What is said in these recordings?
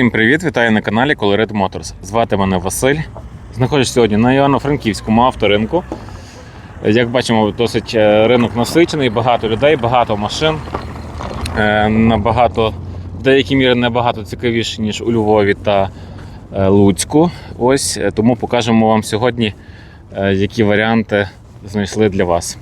Всім привіт! Вітаю на каналі Colored Motors. Звати мене Василь. Знаходжусь сьогодні на Івано-Франківському авторинку. Як бачимо, досить е, ринок насичений, багато людей, багато машин. Е, Набагато, в деякій мірі набагато цікавіше, ніж у Львові та е, Луцьку. Ось тому покажемо вам сьогодні, які варіанти знайшли для вас.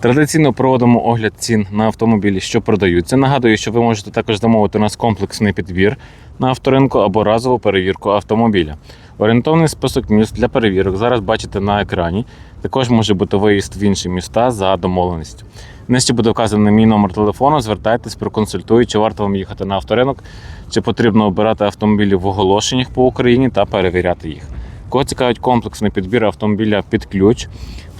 Традиційно проводимо огляд цін на автомобілі, що продаються. Нагадую, що ви можете також замовити у нас комплексний підбір на авторинку або разову перевірку автомобіля. Орієнтовний список міст для перевірок зараз бачите на екрані. Також може бути виїзд в інші міста за домовленістю. Нижче буде вказаний мій номер телефону. Звертайтесь, проконсультую, чи варто вам їхати на авторинок, чи потрібно обирати автомобілі в оголошеннях по Україні та перевіряти їх. Кого цікавить комплексний підбір автомобіля під ключ,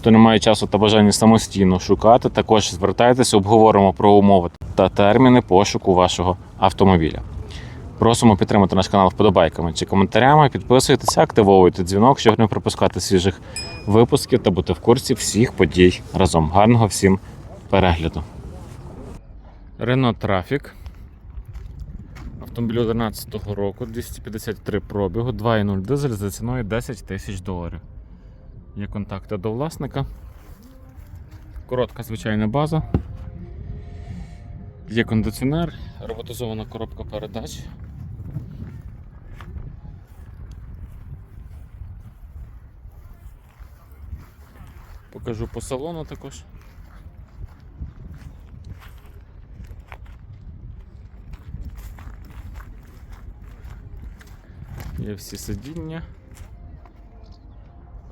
хто не має часу та бажання самостійно шукати, також звертайтеся, обговоримо про умови та терміни пошуку вашого автомобіля. Просимо підтримати наш канал вподобайками чи коментарями, підписуйтеся, активовуйте дзвінок, щоб не пропускати свіжих випусків та бути в курсі всіх подій разом. Гарного всім перегляду. Renault Traffic. Автомобіль 11 року, 253 пробігу, 2.0 дизель за ціною 10 тисяч доларів. Є контакти до власника. Коротка звичайна база. Є кондиціонер, роботизована коробка передач. Покажу по салону також. Є всі сидіння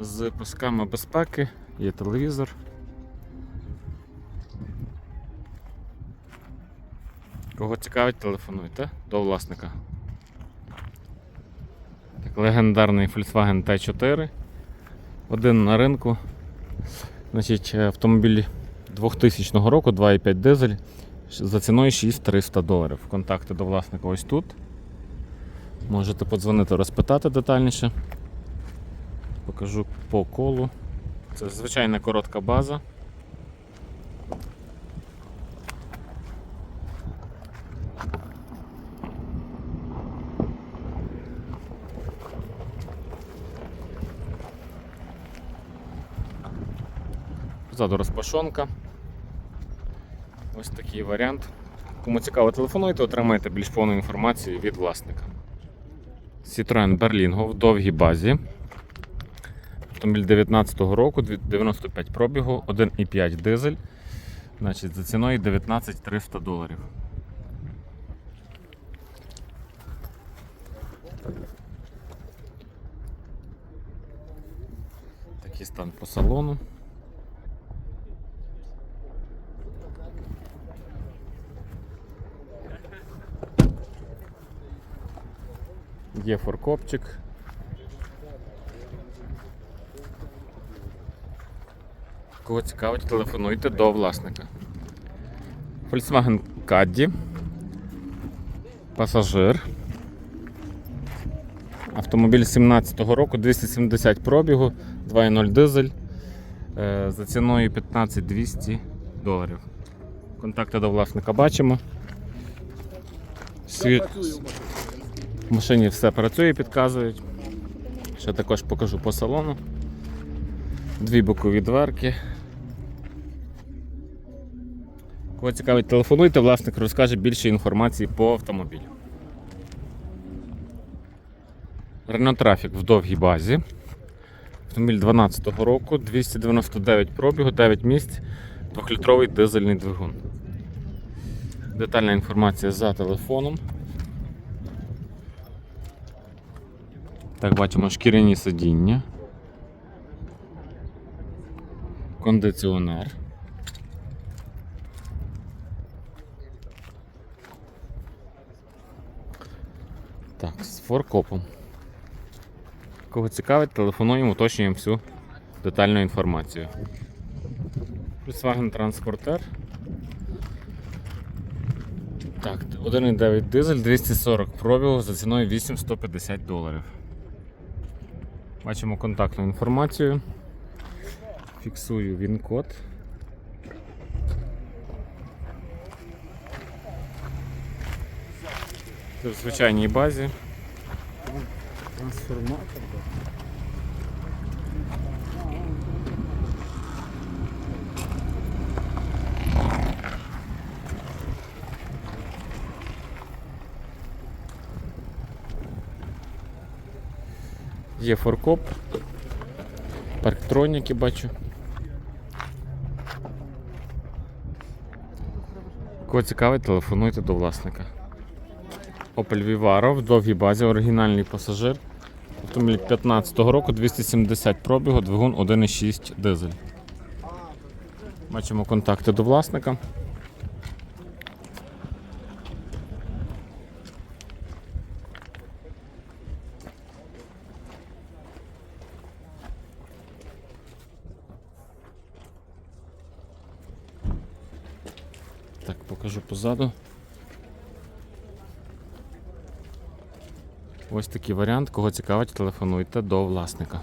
з пусками безпеки, є телевізор. Кого цікавить, телефонуйте до власника. Так, легендарний Volkswagen T4. Один на ринку. Значить, автомобіль 2000 року, 2,5 дизель за ціною 6300 доларів. Контакти до власника ось тут. Можете подзвонити, розпитати детальніше. Покажу по колу. Це звичайна коротка база. Ззаду розпашонка. Ось такий варіант. Кому цікаво, телефонуйте, отримаєте більш повну інформацію від власника. Citroen Berlingo в довгій базі. Автомобіль 19 року, 95 пробігу, 1,5 дизель. Значить, за ціною 19 300 доларів. Такий стан по салону. Є форкопчик. Кого цікавить, телефонуйте до власника. Volkswagen Caddy. Пасажир. Автомобіль 17-го року, 270 пробігу, 2.0 дизель. е, За ціною 15 200 доларів. Контакти до власника бачимо. Світ... В машині все працює, підказують. Ще також покажу по салону. Дві бокові дверки. Кого цікавить, телефонуйте, власник розкаже більше інформації по автомобілю. Renault Traffic в довгій базі. Автомобіль 12 року, 299 пробігу, 9 місць, 2-літровий дизельний двигун. Детальна інформація за телефоном. Так, бачимо шкіряні сидіння. Кондиціонер. Так, з форкопом. Кого цікавить, телефонуємо, уточнюємо всю детальну інформацію. Volkswagen Transporter. Так, 1,9 дизель, 240 пробігу за ціною 8150 доларів. Бачимо контактну інформацію. Фіксую він-код. В звичайній базі. Трансформатор. Є форкоп, парктроніки бачу. Кого цікавить, телефонуйте до власника. Opel Vivaro в довгій базі, оригінальний пасажир. Автомобіль 15 року, 270 пробігу, двигун 1,6 дизель. Бачимо контакти до власника. Так, покажу позаду. Ось такий варіант. Кого цікавить, телефонуйте до власника.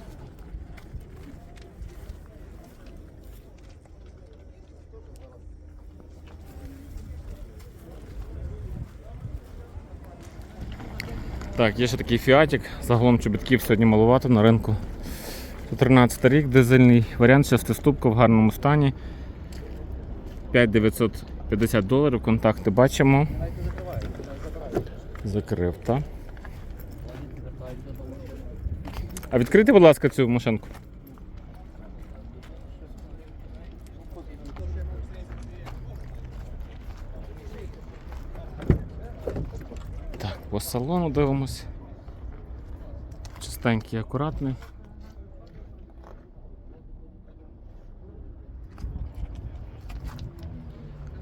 Так, є ще такий фіатік. Загалом чобітків сьогодні малувато на ринку. 13 рік, дизельний варіант, шестиступка в гарному стані. 5950 доларів. Контакти бачимо. Закрив, так? А відкрийте, будь ласка, цю машинку. Так, по салону дивимось. Чистенький, акуратний.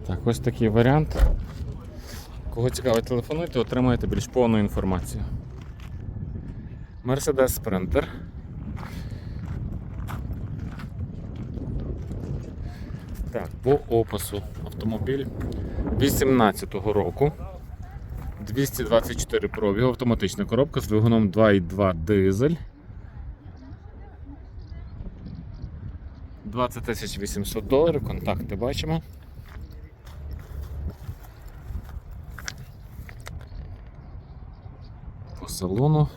Так, ось такий варіант. Кого цікавить, телефонуйте, отримаєте більш повну інформацію. Mercedes Sprinter. Так, по опису автомобіль 18-го року. 224 пробігу, автоматична коробка з двигуном 2.2 дизель. 20 800 доларів, контакти бачимо. По салону.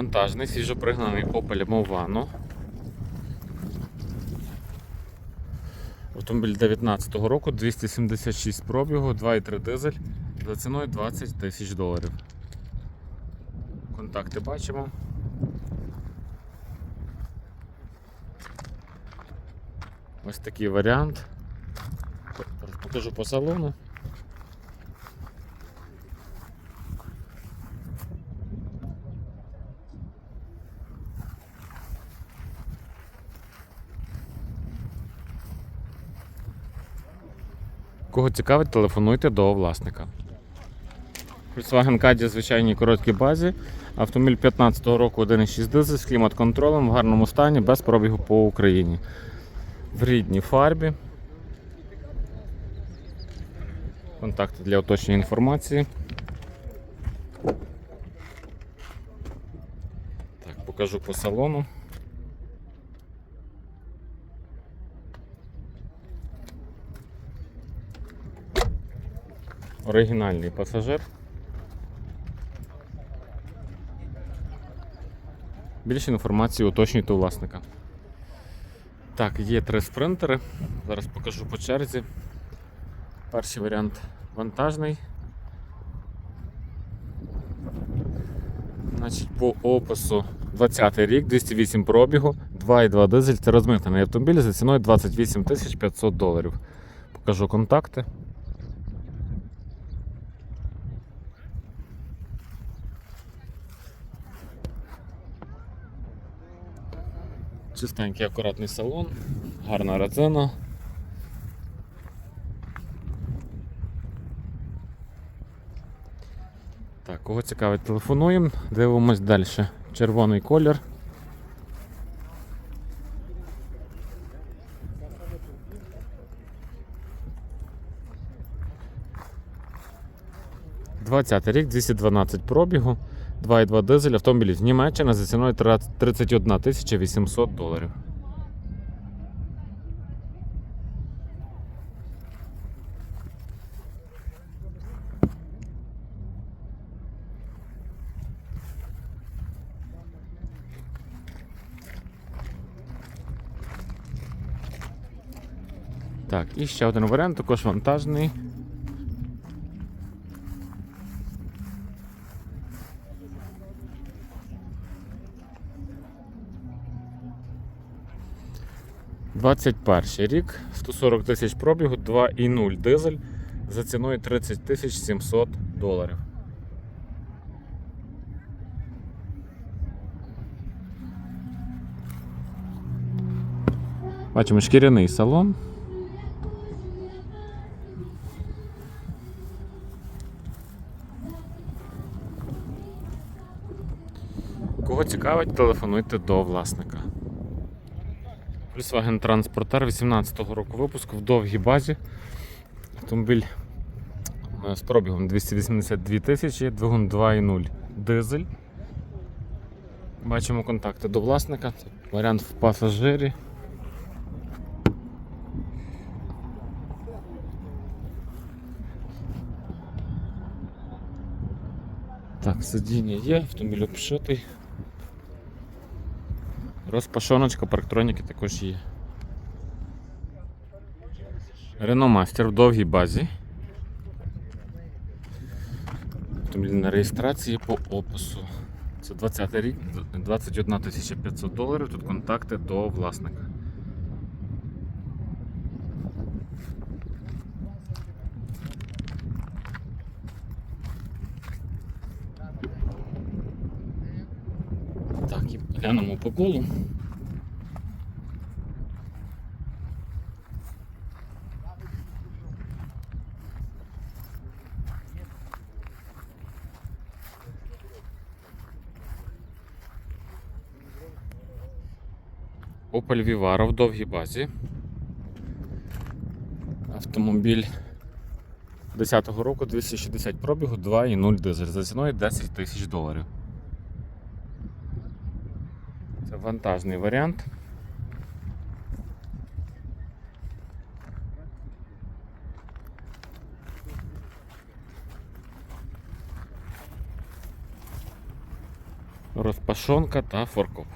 Вантажний, свіжопригнаний Opel Movano. Автомобіль 19 року, 276 пробігу, 2,3 дизель за ціною 20 тисяч доларів. Контакти бачимо. Ось такий варіант. Покажу по салону. Кого цікавить, телефонуйте до власника. Volkswagen Caddy звичайній короткій базі. Автомобіль 15 року 1,6 дизель з клімат-контролем в гарному стані, без пробігу по Україні. В рідній фарбі. Контакти для уточнення інформації. Так, покажу по салону. Оригінальний пасажир. Більше інформації уточнюйте у власника. Так, є три спринтери. Зараз покажу по черзі. Перший варіант вантажний. Значить, по опису 20 й рік, 208 пробігу, 2,2 дизель, це розмитнений автомобіль за ціною 28 500 доларів. Покажу контакти. Чистенький акуратний салон, гарна резина. Так, кого цікавить, телефонуємо, дивимось далі. Червоний колір. Двадцятий рік, 212 пробігу, 2,2 дизель автомобіль з Німеччини за ціною 31 тисяча 800 доларів. Так, і ще один варіант, також вантажний. Двадцять перший рік, 140 тисяч пробігу, 2,0 дизель за ціною 30 тисяч 700 доларів. Бачимо шкіряний салон. Кого цікавить, телефонуйте до власника. Volkswagen Transporter 18-го року випуску в довгій базі. Автомобіль е, з пробігом 282 тисячі, двигун 2.0 дизель. Бачимо контакти до власника. Варіант в пасажирі. Так, сидіння є, автомобіль обшитий. Розпашоночка, парктроніки також є. Рено Мастер в довгій базі. На реєстрації по опису. Це 20 рік, 21 500 доларів. Тут контакти до власника. Так, і глянемо по колу. Opel Vivaro в довгій базі. Автомобіль 10-го року 260 пробігу, 2,0 дизель за ціною 10 тисяч доларів. Вантажний варіант. Розпашонка та форкоп.